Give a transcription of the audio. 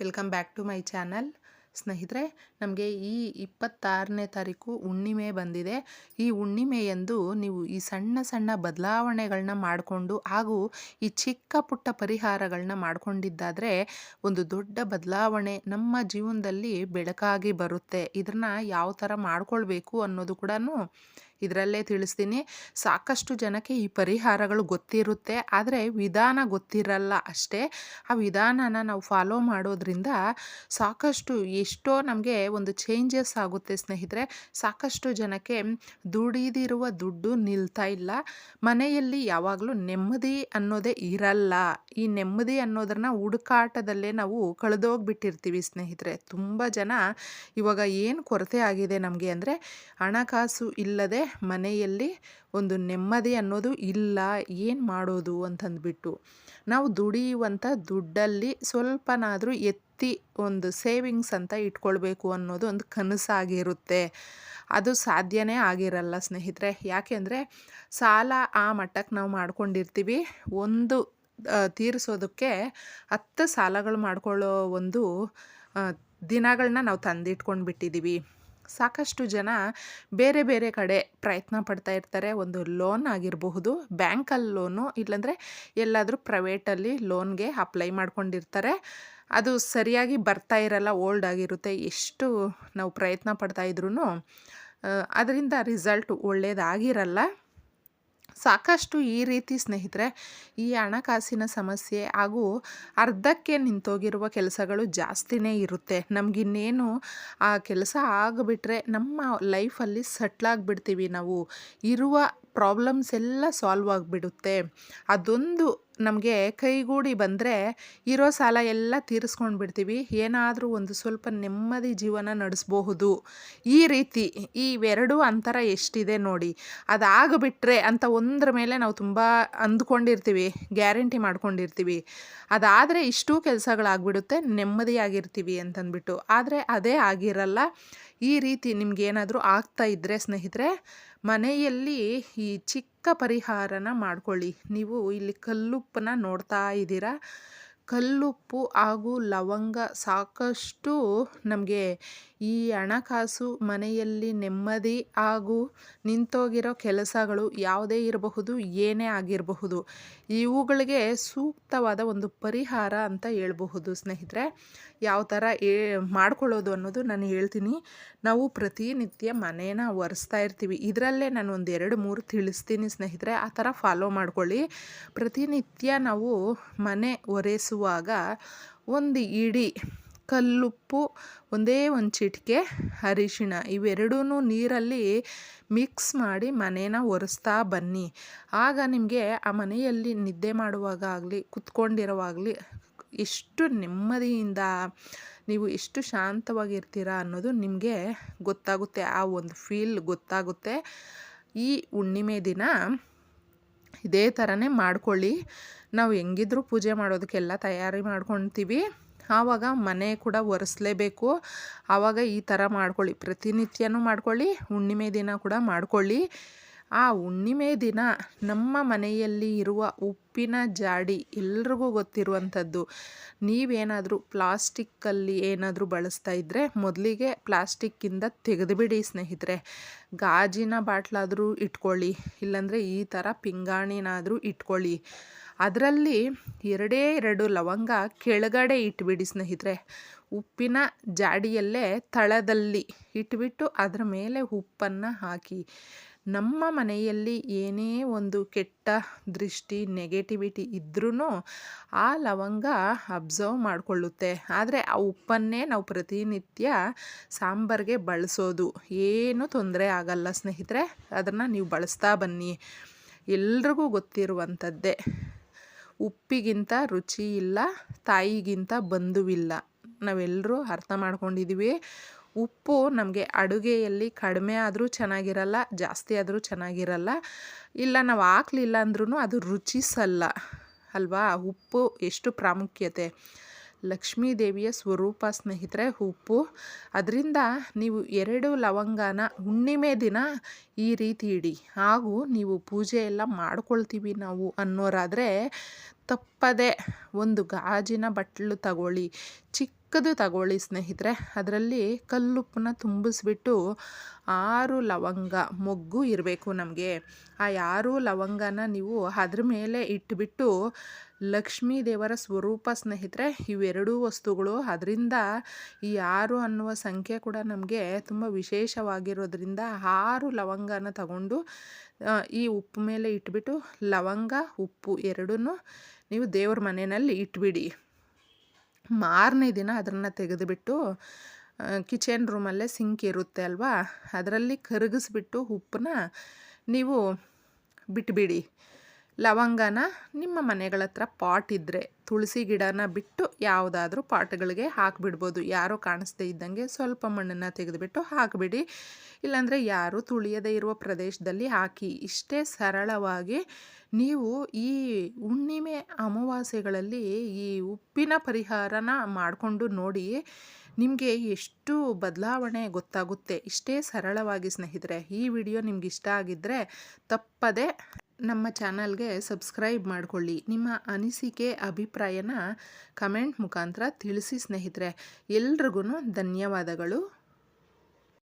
Welcome back to my channel. ಸ್ನೇಹಿತರೆ, ನಮಗೆ ಈ ಇಪ್ಪತ್ತಾರನೇ ತಾರೀಕು ಹುಣ್ಣಿಮೆ ಬಂದಿದೆ. ಈ ಹುಣ್ಣಿಮೆಯಂದು ನೀವು ಈ ಸಣ್ಣ ಸಣ್ಣ ಬದಲಾವಣೆಗಳನ್ನ ಮಾಡಿಕೊಂಡು ಹಾಗೂ ಈ ಚಿಕ್ಕ ಪುಟ್ಟ ಪರಿಹಾರಗಳನ್ನ ಮಾಡಿಕೊಂಡಿದ್ದಾದರೆ ಒಂದು ದೊಡ್ಡ ಬದಲಾವಣೆ ನಮ್ಮ ಜೀವನದಲ್ಲಿ ಬೆಳಕಾಗಿ ಬರುತ್ತೆ. ಇದನ್ನು ಯಾವ ಥರ ಮಾಡಿಕೊಳ್ಬೇಕು ಅನ್ನೋದು ಕೂಡ ಇದರಲ್ಲೇ ತಿಳಿಸ್ತೀನಿ. ಸಾಕಷ್ಟು ಜನಕ್ಕೆ ಈ ಪರಿಹಾರಗಳು ಗೊತ್ತಿರುತ್ತೆ. ಆದರೆ ವಿಧಾನ ಗೊತ್ತಿರಲ್ಲ ಅಷ್ಟೇ. ಆ ವಿಧಾನನ ನಾವು ಫಾಲೋ ಮಾಡೋದ್ರಿಂದ ಸಾಕಷ್ಟು ಎಷ್ಟೋ ನಮಗೆ ಒಂದು ಚೇಂಜಸ್ ಆಗುತ್ತೆ ಸ್ನೇಹಿತರೆ. ಸಾಕಷ್ಟು ಜನಕ್ಕೆ ದುಡಿದಿರುವ ದುಡ್ಡು ನಿಲ್ತಾ ಇಲ್ಲ. ಮನೆಯಲ್ಲಿ ಯಾವಾಗಲೂ ನೆಮ್ಮದಿ ಅನ್ನೋದೇ ಇರಲ್ಲ. ಈ ನೆಮ್ಮದಿ ಅನ್ನೋದನ್ನ ಹುಡುಕಾಟದಲ್ಲೇ ನಾವು ಕಳೆದೋಗ್ಬಿಟ್ಟಿರ್ತೀವಿ ಸ್ನೇಹಿತರೆ. ತುಂಬ ಜನ ಇವಾಗ ಏನು ಕೊರತೆ ಆಗಿದೆ ನಮಗೆ ಅಂದರೆ ಹಣಕಾಸು ಇಲ್ಲದೆ ಮನೆಯಲ್ಲಿ ಒಂದು ನೆಮ್ಮದಿ ಅನ್ನೋದು ಇಲ್ಲ, ಏನು ಮಾಡೋದು ಅಂತಂದ್ಬಿಟ್ಟು. ನಾವು ದುಡಿಯುವಂಥ ದುಡ್ಡಲ್ಲಿ ಸ್ವಲ್ಪನಾದರೂ ಎತ್ತಿ ಒಂದು ಸೇವಿಂಗ್ಸ್ ಅಂತ ಇಟ್ಕೊಳ್ಬೇಕು ಅನ್ನೋದು ಒಂದು ಕನಸಾಗಿರುತ್ತೆ. ಅದು ಸಾಧ್ಯನೇ ಆಗಿರಲ್ಲ ಸ್ನೇಹಿತರೆ. ಯಾಕೆಂದರೆ ಸಾಲ ಆ ಮಟ್ಟಕ್ಕೆ ನಾವು ಮಾಡ್ಕೊಂಡಿರ್ತೀವಿ. ಒಂದು ತೀರಿಸೋದಕ್ಕೆ ಹತ್ತು ಸಾಲಗಳು ಮಾಡ್ಕೊಳ್ಳೋ ಒಂದು ದಿನಗಳನ್ನ ನಾವು ತಂದಿಟ್ಕೊಂಡು ಬಿಟ್ಟಿದ್ದೀವಿ ಸಾಕಷ್ಟು ಜನ ಬೇರೆ ಬೇರೆ ಕಡೆ ಪ್ರಯತ್ನ ಪಡ್ತಾ ಇರ್ತಾರೆ. ಒಂದು ಲೋನ್ ಆಗಿರಬಹುದು, ಬ್ಯಾಂಕಲ್ಲಿ ಲೋನು, ಇಲ್ಲಾಂದರೆ ಎಲ್ಲಾದರೂ ಪ್ರೈವೇಟಲ್ಲಿ ಲೋನ್ಗೆ ಅಪ್ಲೈ ಮಾಡ್ಕೊಂಡಿರ್ತಾರೆ. ಅದು ಸರಿಯಾಗಿ ಬರ್ತಾ ಇರಲ್ಲ, ಓಲ್ಡ್ ಆಗಿರುತ್ತೆ, ಎಷ್ಟು ನಾವು ಪ್ರಯತ್ನ ಪಡ್ತಾ ಇದ್ರೂ ಅದರಿಂದ ರಿಸಲ್ಟ್ ಒಳ್ಳೆಯದಾಗಿರಲ್ಲ ಸಾಕಷ್ಟು ಈ ರೀತಿ ಸ್ನೇಹಿತರೆ, ಈ ಹಣಕಾಸಿನ ಸಮಸ್ಯೆ ಹಾಗೂ ಅರ್ಧಕ್ಕೆ ನಿಂತೋಗಿರುವ ಕೆಲಸಗಳು ಜಾಸ್ತಿನೇ ಇರುತ್ತೆ. ನಮಗಿನ್ನೇನು ಆ ಕೆಲಸ ಆಗಿಬಿಟ್ರೆ ನಮ್ಮ ಲೈಫಲ್ಲಿ ಸೆಟ್ಲಾಗಿಬಿಡ್ತೀವಿ ನಾವು. ಇರುವ ಪ್ರಾಬ್ಲಮ್ಸ್ ಎಲ್ಲ ಸಾಲ್ವ್ ಆಗಿಬಿಡುತ್ತೆ. ಅದೊಂದು ನಮಗೆ ಕೈಗೂಡಿ ಬಂದರೆ ಇರೋ ಸಾಲ ಎಲ್ಲ ತೀರಿಸ್ಕೊಂಡು ಬಿಡ್ತೀವಿ ಏನಾದರೂ ಒಂದು ಸ್ವಲ್ಪ ನೆಮ್ಮದಿ ಜೀವನ ನಡೆಸಬಹುದು. ಈ ರೀತಿ ಈ ಇವೆರಡೂ ಅಂತರ ಎಷ್ಟಿದೆ ನೋಡಿ. ಅದಾಗಬಿಟ್ರೆ ಅಂತ ಒಂದರ ಮೇಲೆ ನಾವು ತುಂಬ ಅಂದ್ಕೊಂಡಿರ್ತೀವಿ, ಗ್ಯಾರಂಟಿ ಮಾಡ್ಕೊಂಡಿರ್ತೀವಿ. ಅದಾದರೆ ಇಷ್ಟೂ ಕೆಲಸಗಳಾಗ್ಬಿಡುತ್ತೆ, ನೆಮ್ಮದಿಯಾಗಿರ್ತೀವಿ ಅಂತಂದ್ಬಿಟ್ಟು. ಆದರೆ ಅದೇ ಆಗಿರಲ್ಲ. ಈ ರೀತಿ ನಿಮ್ಗೇನಾದರೂ ಆಗ್ತಾ ಇದ್ದರೆ ಸ್ನೇಹಿತರೆ, ಮನೆಯಲ್ಲಿ ಈ ಚಿಕ್ಕ ಪರಿಹಾರನ ಮಾಡ್ಕೊಳ್ಳಿ. ನೀವು ಇಲ್ಲಿ ಕಲ್ಲುಪ್ಪನ್ನ ನೋಡ್ತಾ ಇದ್ದೀರಾ? ಕಲ್ಲುಪ್ಪು ಹಾಗೂ ಲವಂಗ ಸಾಕಷ್ಟು ನಮಗೆ ಈ ಹಣಕಾಸು ಮನೆಯಲ್ಲಿ ನೆಮ್ಮದಿ ಹಾಗೂ ನಿಂತೋಗಿರೋ ಕೆಲಸಗಳು ಯಾವುದೇ ಇರಬಹುದು, ಏನೇ ಆಗಿರಬಹುದು. ಇವುಗಳಿಗೆ ಸೂಕ್ತವಾದ ಒಂದು ಪರಿಹಾರ ಅಂತ ಹೇಳ್ಬಹುದು ಸ್ನೇಹಿತರೆ. ಯಾವ ಥರ ಏ ಮಾಡ್ಕೊಳ್ಳೋದು ಅನ್ನೋದು ನಾನು ಹೇಳ್ತೀನಿ. ನಾವು ಪ್ರತಿನಿತ್ಯ ಮನೇನ ಒರೆಸ್ತಾ ಇರ್ತೀವಿ. ಇದರಲ್ಲೇ ನಾನು ಒಂದು ಎರಡು ಮೂರು ತಿಳಿಸ್ತೀನಿ ಸ್ನೇಹಿತರೆ. ಆ ಥರ ಫಾಲೋ ಮಾಡ್ಕೊಳ್ಳಿ. ಪ್ರತಿನಿತ್ಯ ನಾವು ಮನೆ ಒರೆಸುವಾಗ ಒಂದು ಇಡಿ, ಕಲ್ಲುಪ್ಪು, ಒಂದೇ ಒಂದು ಚಿಟಿಕೆ, ಅರಿಶಿಣ ಇವೆರಡೂ ನೀರಲ್ಲಿ ಮಿಕ್ಸ್ ಮಾಡಿ ಮನೇನ ಒರೆಸ್ತಾ ಬನ್ನಿ. ಆಗ ನಿಮಗೆ ಆ ಮನೆಯಲ್ಲಿ ನಿದ್ದೆ ಮಾಡುವಾಗ ಆಗಲಿ ಕುತ್ಕೊಂಡಿರೋವಾಗಲಿ ಎಷ್ಟು ನೆಮ್ಮದಿಯಿಂದ ನೀವು ಎಷ್ಟು ಶಾಂತವಾಗಿರ್ತೀರಾ ಅನ್ನೋದು ನಿಮಗೆ ಗೊತ್ತಾಗುತ್ತೆ. ಆ ಒಂದು ಫೀಲ್ ಗೊತ್ತಾಗುತ್ತೆ. ಈ ಹುಣ್ಣಿಮೆ ದಿನ ಇದೇ ಥರನೇ ಮಾಡ್ಕೊಳ್ಳಿ. ನಾವು ಹೆಂಗಿದ್ರೂ ಪೂಜೆ ಮಾಡೋದಕ್ಕೆಲ್ಲ ತಯಾರಿ ಮಾಡ್ಕೊತೀವಿ ಆವಾಗ ಮನೆ ಕೂಡ ಒರೆಸ್ಲೇಬೇಕು. ಆವಾಗ ಈ ಥರ ಮಾಡ್ಕೊಳ್ಳಿ. ಪ್ರತಿನಿತ್ಯನೂ ಮಾಡ್ಕೊಳ್ಳಿ. ಹುಣ್ಣಿಮೆ ದಿನ ಕೂಡ ಮಾಡ್ಕೊಳ್ಳಿ. ಆ ಹುಣ್ಣಿಮೆ ದಿನ ನಮ್ಮ ಮನೆಯಲ್ಲಿ ಇರುವ ಉಪ್ಪಿನ ಜಾಡಿ ಎಲ್ರಿಗೂ ಗೊತ್ತಿರುವಂಥದ್ದು. ನೀವೇನಾದರೂ ಪ್ಲಾಸ್ಟಿಕ್ಕಲ್ಲಿ ಏನಾದರೂ ಬಳಸ್ತಾ ಇದ್ದರೆ ಮೊದಲಿಗೆ ಪ್ಲಾಸ್ಟಿಕ್ಕಿಂದ ತೆಗೆದುಬಿಡಿ ಸ್ನೇಹಿತರೆ. ಗಾಜಿನ ಬಾಟ್ಲಾದರೂ ಇಟ್ಕೊಳ್ಳಿ, ಇಲ್ಲಾಂದರೆ ಈ ಥರ ಪಿಂಗಾಣಿನಾದರೂ ಇಟ್ಕೊಳ್ಳಿ. ಅದರಲ್ಲಿ ಎರಡೇ ಎರಡು ಲವಂಗ ಕೆಳಗಡೆ ಇಟ್ಬಿಡಿ ಸ್ನೇಹಿತರೆ. ಉಪ್ಪಿನ ಜಾಡಿಯಲ್ಲೇ ತಳದಲ್ಲಿ ಇಟ್ಬಿಟ್ಟು ಅದರ ಮೇಲೆ ಉಪ್ಪನ್ನು ಹಾಕಿ. ನಮ್ಮ ಮನೆಯಲ್ಲಿ ಏನೇ ಒಂದು ಕೆಟ್ಟ ದೃಷ್ಟಿ ನೆಗೆಟಿವಿಟಿ ಇದ್ರೂ ಆ ಲವಂಗ ಅಬ್ಸರ್ವ್ ಮಾಡಿಕೊಳ್ಳುತ್ತೆ. ಆದರೆ ಆ ಉಪ್ಪನ್ನೇ ನಾವು ಪ್ರತಿನಿತ್ಯ ಸಾಂಬಾರಿಗೆ ಬಳಸೋದು. ಏನೂ ತೊಂದರೆ ಆಗಲ್ಲ ಸ್ನೇಹಿತರೆ, ಅದನ್ನು ನೀವು ಬಳಸ್ತಾ ಬನ್ನಿ. ಎಲ್ರಿಗೂ ಗೊತ್ತಿರುವಂಥದ್ದೇ, ಉಪ್ಪಿಗಿಂತ ರುಚಿ ಇಲ್ಲ, ತಾಯಿಗಿಂತ ಬಂಧುವಿಲ್ಲ. ನಾವೆಲ್ಲರೂ ಅರ್ಥ ಮಾಡ್ಕೊಂಡಿದ್ದೀವಿ ಉಪ್ಪು ನಮಗೆ ಅಡುಗೆಯಲ್ಲಿ ಕಡಿಮೆ ಆದರೂ ಚೆನ್ನಾಗಿರಲ್ಲ, ಜಾಸ್ತಿ ಆದರೂ ಚೆನ್ನಾಗಿರಲ್ಲ. ಇಲ್ಲ, ನಾವು ಹಾಕ್ಲಿಲ್ಲ ಅಂದ್ರೂ ಅದು ರುಚಿಸಲ್ಲ, ಅಲ್ವಾ? ಉಪ್ಪು ಎಷ್ಟು ಪ್ರಾಮುಖ್ಯತೆ. ಲಕ್ಷ್ಮೀ ದೇವಿಯ ಸ್ವರೂಪ ಸ್ನೇಹಿತರೆ, ಉಪ್ಪು. ಅದರಿಂದ ನೀವು ಎರಡು ಲವಂಗನ ಹುಣ್ಣಿಮೆ ದಿನ ಈ ರೀತಿ ಇಡಿ. ಹಾಗೂ ನೀವು ಪೂಜೆ ಎಲ್ಲ ಮಾಡ್ಕೊಳ್ತೀವಿ ನಾವು ಅನ್ನೋರಾದರೆ ತಪ್ಪದೆ ಒಂದು ಗಾಜಿನ ಬಟ್ಟಲು ತಗೊಳ್ಳಿ, ಚಿಕ್ಕ ಚಿಕ್ಕದು ತಗೊಳ್ಳಿ ಸ್ನೇಹಿತರೆ. ಅದರಲ್ಲಿ ಕಲ್ಲುಪ್ಪನ್ನ ತುಂಬಿಸ್ಬಿಟ್ಟು ಆರು ಲವಂಗ ಮೊಗ್ಗು ಇರಬೇಕು ನಮಗೆ. ಆ ಆರು ಲವಂಗನ ನೀವು ಅದ್ರ ಮೇಲೆ ಇಟ್ಟುಬಿಟ್ಟು ಲಕ್ಷ್ಮೀ ದೇವರ ಸ್ವರೂಪ ಸ್ನೇಹಿತರೆ, ಇವೆರಡೂ ವಸ್ತುಗಳು. ಅದರಿಂದ ಈ ಆರು ಅನ್ನುವ ಸಂಖ್ಯೆ ಕೂಡ ನಮಗೆ ತುಂಬ ವಿಶೇಷವಾಗಿರೋದ್ರಿಂದ ಆರು ಲವಂಗನ ತಗೊಂಡು ಈ ಉಪ್ಪು ಮೇಲೆ ಇಟ್ಬಿಟ್ಟು ಲವಂಗ, ಉಪ್ಪು ಎರಡೂ ನೀವು ದೇವ್ರ ಮನೆಯಲ್ಲಿ ಇಟ್ಬಿಡಿ. ಮಾರನೇ ದಿನ ಅದನ್ನು ತೆಗೆದುಬಿಟ್ಟು ಕಿಚನ್ ರೂಮಲ್ಲೇ ಸಿಂಕ್ ಇರುತ್ತೆ ಅಲ್ವಾ? ಅದರಲ್ಲಿ ಕರಗಿಸ್ಬಿಟ್ಟು ಉಪ್ಪನ್ನ ನೀವು ಬಿಟ್ಬಿಡಿ. ಲವಂಗನ ನಿಮ್ಮ ಮನೆಗಳ ಹತ್ರ ಪಾಟ್ ಇದ್ದರೆ ತುಳಸಿ ಗಿಡನ ಬಿಟ್ಟು ಯಾವುದಾದ್ರೂ ಪಾಟ್ಗಳಿಗೆ ಹಾಕಿಬಿಡ್ಬೋದು. ಯಾರೋ ಕಾಣಿಸ್ದೇ ಇದ್ದಂಗೆ ಸ್ವಲ್ಪ ಮಣ್ಣನ್ನು ತೆಗೆದುಬಿಟ್ಟು ಹಾಕಿಬಿಡಿ. ಇಲ್ಲಾಂದರೆ ಯಾರೂ ತುಳಿಯದೇ ಇರುವ ಪ್ರದೇಶದಲ್ಲಿ ಹಾಕಿ. ಇಷ್ಟೇ ಸರಳವಾಗಿ ನೀವು ಈ ಹುಣ್ಣಿಮೆ ಅಮಾವಾಸ್ಯೆಗಳಲ್ಲಿ ಈ ಉಪ್ಪಿನ ಪರಿಹಾರನ ಮಾಡಿಕೊಂಡು ನೋಡಿ, ನಿಮಗೆ ಎಷ್ಟು ಬದಲಾವಣೆ ಗೊತ್ತಾಗುತ್ತೆ. ಇಷ್ಟೇ ಸರಳವಾಗಿ ಸ್ನೇಹಿತರೆ, ಈ ವಿಡಿಯೋ ನಿಮ್ಗೆ ಇಷ್ಟ ಆಗಿದ್ದರೆ ತಪ್ಪದೆ ನಮ್ಮ ಚಾನಲ್ಗೆ ಸಬ್ಸ್ಕ್ರೈಬ್ ಮಾಡಿಕೊಳ್ಳಿ. ನಿಮ್ಮ ಅನಿಸಿಕೆ ಅಭಿಪ್ರಾಯನ ಕಮೆಂಟ್ ಮುಖಾಂತರ ತಿಳಿಸಿ ಸ್ನೇಹಿತರೆ. ಎಲ್ರಿಗೂ ಧನ್ಯವಾದಗಳು.